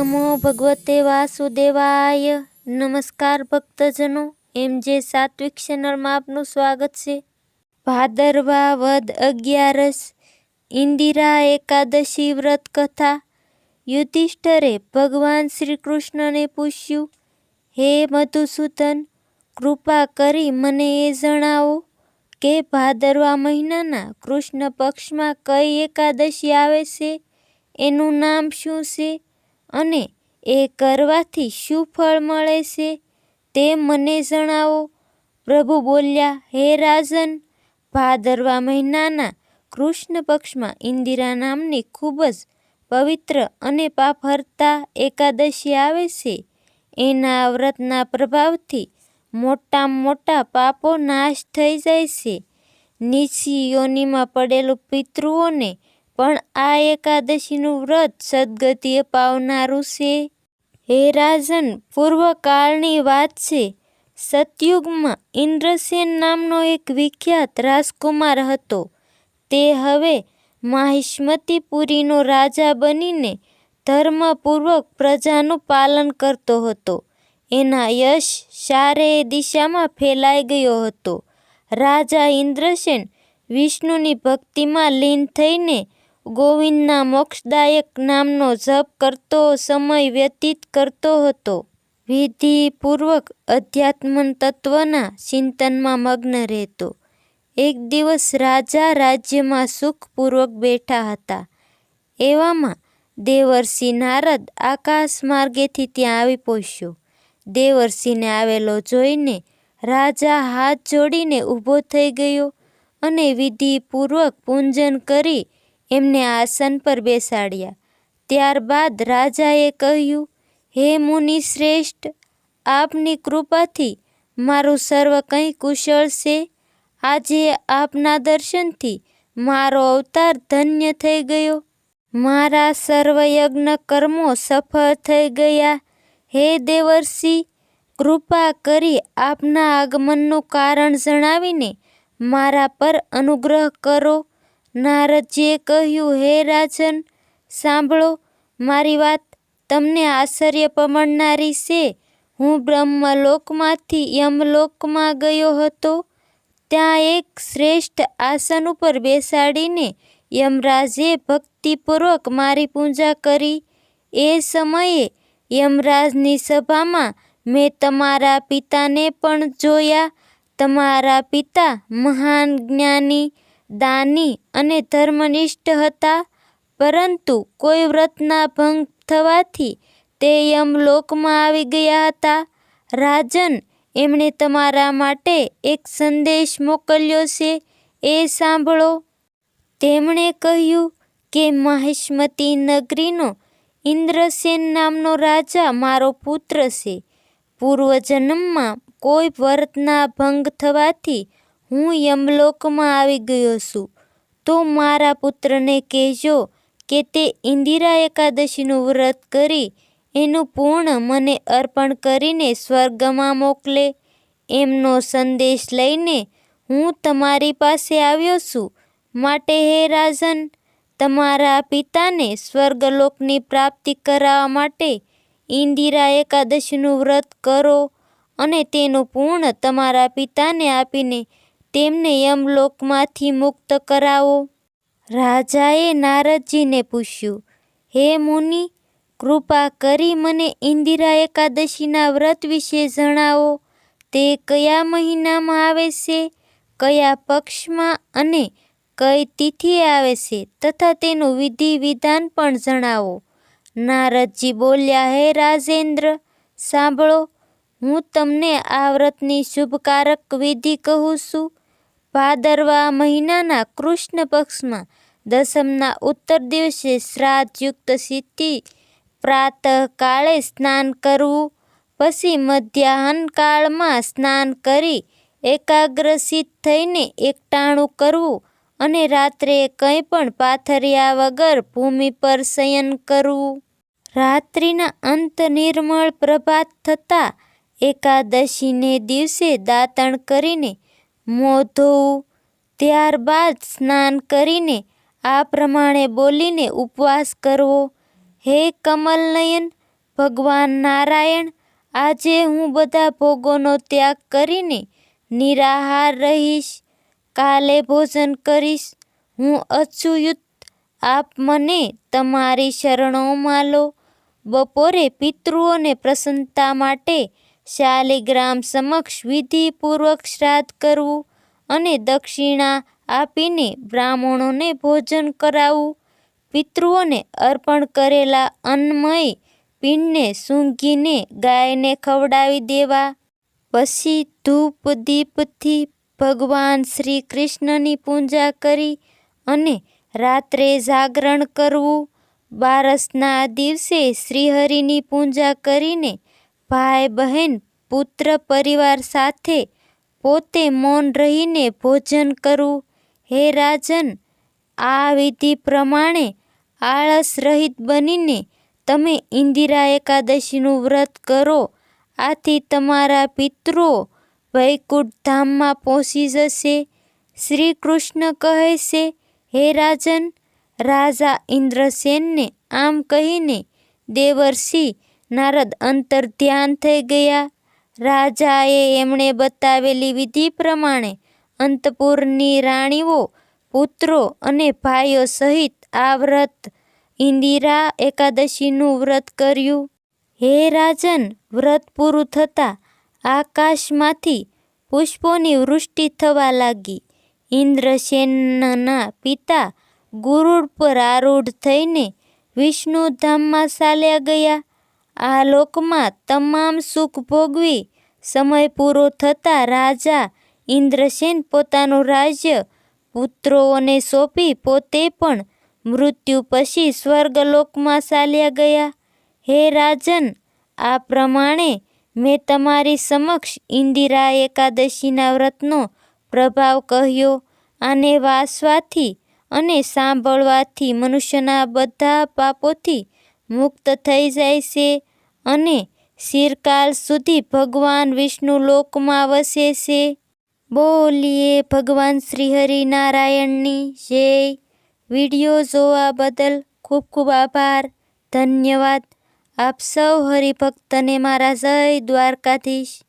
નમો ભગવતે વાસુદેવાય નમસ્કાર ભક્તજનો એમ જે સાત્વિક ચેનલમાં આપનું સ્વાગત છે ભાદરવા વદ અગિયારસ ઇન્દિરા એકાદશી વ્રત કથા યુધિષ્ઠરે ભગવાન શ્રી કૃષ્ણને પૂછ્યું હે મધુસૂદન કૃપા કરી મને એ જણાવો કે ભાદરવા મહિનાના કૃષ્ણ પક્ષમાં કઈ એકાદશી આવે છે એનું નામ શું છે? અને એ કરવાથી શું ફળ મળે છે તે મને જણાવો. પ્રભુ બોલ્યા, હે રાજન, ભાદરવા મહિનાના કૃષ્ણ પક્ષમાં ઇન્દિરા નામની ખૂબ જ પવિત્ર અને પાપહર્તા એકાદશી આવે છે. એના વ્રતના પ્રભાવથી મોટા મોટા પાપો નાશ થઈ જાય છે. નીચી યોનિમાં પડેલું પિતૃઓને પણ આ એકાદશીનું વ્રત સદગતિએ પાવનારું છે. હે રાજન, પૂર્વકાળની વાત છે. સતયુગમાં ઇન્દ્રસેન નામનો એક વિખ્યાત રાજકુમાર હતો. તે હવે માહિષ્મતીપુરીનો રાજા બનીને ધર્મપૂર્વક પ્રજાનું પાલન કરતો હતો. એના યશ સારે દિશામાં ફેલાઈ ગયો હતો. રાજા ઇન્દ્રસેન વિષ્ણુની ભક્તિમાં લીન થઈને ગોવિંદના મોક્ષદાયક નામનો જપ કરતો સમય વ્યતીત કરતો હતો. વિધિપૂર્વક અધ્યાત્મ તત્વના ચિંતનમાં મગ્ન રહેતો. એક દિવસ રાજા રાજ્યમાં સુખપૂર્વક બેઠા હતા. એવામાં દેવર્ષિ નારદ આકાશ માર્ગેથી ત્યાં આવી પહોંચ્યો. દેવર્ષિને આવેલો જોઈને રાજા હાથ જોડીને ઊભો થઈ ગયો અને વિધિપૂર્વક પૂંજન કરી એમને આસન પર બેસાડ્યા. ત્યારબાદ રાજાએ કહ્યું, હે મુનિ શ્રેષ્ઠ, આપની કૃપાથી મારું સર્વ કંઈ કુશળ છે. આજે આપના દર્શનથી મારો અવતાર ધન્ય થઈ ગયો. મારા સર્વ યજ્ઞ કર્મો સફળ થઈ ગયા. હે દેવર્ષિ, કૃપા કરી આપના આગમનનું કારણ જણાવીને મારા પર અનુગ્રહ કરો. નારદજીએ કહ્યું, હે રાજન, સાંભળો, મારી વાત તમને આશ્ચર્ય પમણનારી છે. હું બ્રહ્મલોકમાંથી યમલોકમાં ગયો હતો. ત્યાં એક શ્રેષ્ઠ આસન ઉપર બેસાડીને યમરાજે ભક્તિપૂર્વક મારી પૂજા કરી. એ સમયે યમરાજની સભામાં મેં તમારા પિતાને પણ જોયા. તમારા પિતા મહાન જ્ઞાની દાની અને ધર્મનિષ્ઠ હતા, પરંતુ કોઈ વ્રતના ભંગ થવાથી તે યમલોકમાં આવી ગયા હતા. રાજન એમણે તમારા માટે એક સંદેશ મોકલ્યો છે, એ સાંભળો. તેમણે કહ્યું કે માહિષ્મતી નગરીનો ઇન્દ્રસેન નામનો રાજા મારો પુત્ર છે. પૂર્વજન્મમાં કોઈ વ્રતના ભંગ થવાથી હું યમલોકમાં આવી ગયો છું. તો મારા પુત્રને કહેજો કે તે ઇન્દિરા એકાદશીનું વ્રત કરી એનું પૂર્ણ મને અર્પણ કરીને સ્વર્ગમાં મોકલે. એમનો સંદેશ લઈને હું તમારી પાસે આવ્યો છું. માટે હે રાજન, તમારા પિતાને સ્વર્ગલોકની પ્રાપ્તિ કરાવવા માટે ઇન્દિરા એકાદશીનું વ્રત કરો અને તેનું પૂર્ણ તમારા પિતાને આપીને તેમને યમલોકમાંથી મુક્ત કરાવો. રાજાએ નારદજીને પૂછ્યું, હે મુનિ, કૃપા કરી મને ઇન્દિરા એકાદશીના વ્રત વિશે જણાવો. તે કયા મહિનામાં આવે છે, કયા પક્ષમાં અને કઈ તિથિએ આવે છે, તથા તેનું વિધિ વિધાન પણ જણાવો. નારદજી બોલ્યા, હે રાજેન્દ્ર, સાંભળો, હું તમને આ વ્રતની શુભકારક વિધિ કહું છું. ભાદરવા મહિનાના કૃષ્ણ પક્ષમાં દસમના ઉત્તર દિવસે શ્રાદ્ધયુક્ત સિદ્ધિ, પ્રાતઃકાળે સ્નાન કરવું, પછી મધ્યાહનકાળમાં સ્નાન કરી એકાગ્રસિત થઈને એકટાણું કરવું અને રાત્રે કંઈ પણ પાથર્યા વગર ભૂમિ પર શયન કરવું. રાત્રિના અંત નિર્મળ પ્રભાત થતાં એકાદશીને દિવસે દાતણ કરીને મોં ધોવું ત્યારબાદ સ્નાન કરીને આ પ્રમાણે બોલીને ઉપવાસ કરવો. હે કમલનયન, ભગવાન નારાયણ, આજે હું બધા ભોગોનો ત્યાગ કરીને નિરાહાર રહીશ. કાલે ભોજન કરીશ. હું અછૂયુત આપ મને તમારી શરણોમાં લો. બપોરે પિતૃઓને પ્રસન્નતા માટે શાલિગ્રામ સમક્ષ વિધિપૂર્વક શ્રાદ્ધ કરવું અને દક્ષિણા આપીને બ્રાહ્મણોને ભોજન કરાવવું, પિતૃઓને અર્પણ કરેલા અન્નમય પિંડને સૂંઘીને ગાયને ખવડાવી દેવા. પછી ધૂપ દીપથી ભગવાન શ્રી કૃષ્ણની પૂજા કરી અને રાત્રે જાગરણ કરવું. બારસના દિવસે શ્રીહરિની પૂજા કરીને ભાઈ બહેન પુત્ર પરિવાર સાથે પોતે મૌન રહીને ભોજન કરવું હે રાજન, આ વિધિ પ્રમાણે આળસ રહિત બનીને તમે ઇન્દિરા એકાદશીનું વ્રત કરો. આથી તમારા પિતૃઓ વૈકુંઠ ધામમાં પહોંચી જશે. શ્રી કૃષ્ણ કહે છે, હે રાજન, રાજા ઇન્દ્રસેનને આમ કહીને દેવર્ષિ નારદ અંતર ધ્યાન થઈ ગયા. રાજાએ એમણે બતાવેલી વિધિ પ્રમાણે અંતપુરની રાણીઓ, પુત્રો અને ભાઈઓ સહિત આ વ્રત ઇન્દિરા એકાદશીનું વ્રત કર્યું. હે રાજન, વ્રત પૂરું થતાં આકાશમાંથી પુષ્પોની વૃષ્ટિ થવા લાગી. ઇન્દ્રસેનના પિતા ગુરુડ પર આરૂઢ થઈને વિષ્ણુ ધામમાં ચાલ્યા ગયા. આ લોકમાં તમામ સુખ ભોગવી સમય પૂરો થતાં રાજા ઇન્દ્રસેન પોતાનું રાજ્ય પુત્રોને સોંપી પોતે પણ મૃત્યુ પછી સ્વર્ગલોકમાં ચાલ્યા ગયા. હે રાજન, આ પ્રમાણે મેં તમારી સમક્ષ ઇન્દિરા એકાદશીના વ્રતનો પ્રભાવ કહ્યો. આને વાસવાથી અને સાંભળવાથી મનુષ્યના બધા પાપોથી મુક્ત થઈ જાય છે. અને ચિરકાલ સુધી ભગવાન વિષ્ણુ લોકમાં વસે છે. બોલીએ ભગવાન શ્રી હરિનારાયણની જય. વીડિયો જોવા બદલ ખૂબ ખૂબ આભાર. ધન્યવાદ. આપ સૌ હરિભક્તને મારા જય દ્વારકાધીશ.